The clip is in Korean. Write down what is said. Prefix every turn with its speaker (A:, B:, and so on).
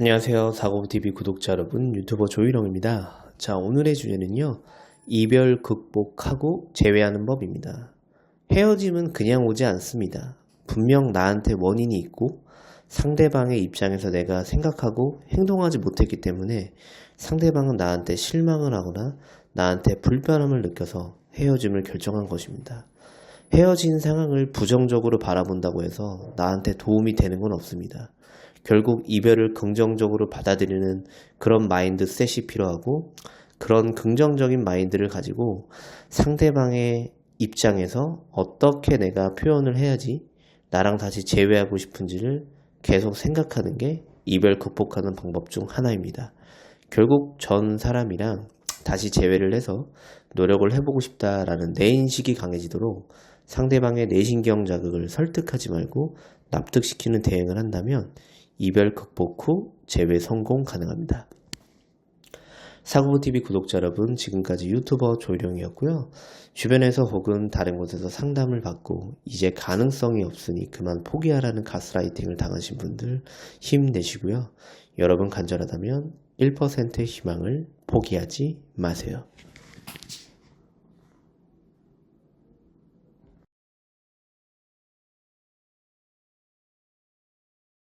A: 안녕하세요. 사고TV 구독자 여러분, 유튜버 조희령입니다. 자, 오늘의 주제는요, 이별 극복하고 제외하는 법입니다. 헤어짐은 그냥 오지 않습니다. 분명 나한테 원인이 있고, 상대방의 입장에서 내가 생각하고 행동하지 못했기 때문에 상대방은 나한테 실망을 하거나 나한테 불편함을 느껴서 헤어짐을 결정한 것입니다. 헤어진 상황을 부정적으로 바라본다고 해서 나한테 도움이 되는 건 없습니다. 결국 이별을 긍정적으로 받아들이는 그런 마인드셋이 필요하고 그런 긍정적인 마인드를 가지고 상대방의 입장에서 어떻게 내가 표현을 해야지 나랑 다시 재회하고 싶은지를 계속 생각하는 게 이별 극복하는 방법 중 하나입니다. 결국 전 사람이랑 다시 재회를 해서 노력을 해보고 싶다라는 내 인식이 강해지도록 상대방의 내신경 자극을 설득하지 말고 납득시키는 대응을 한다면 이별 극복 후 재회 성공 가능합니다. 사고TV 구독자 여러분, 지금까지 유튜버 조일영이었고요. 주변에서 혹은 다른 곳에서 상담을 받고 이제 가능성이 없으니 그만 포기하라는 가스라이팅을 당하신 분들 힘내시고요. 여러분 간절하다면 1%의 희망을 포기하지 마세요.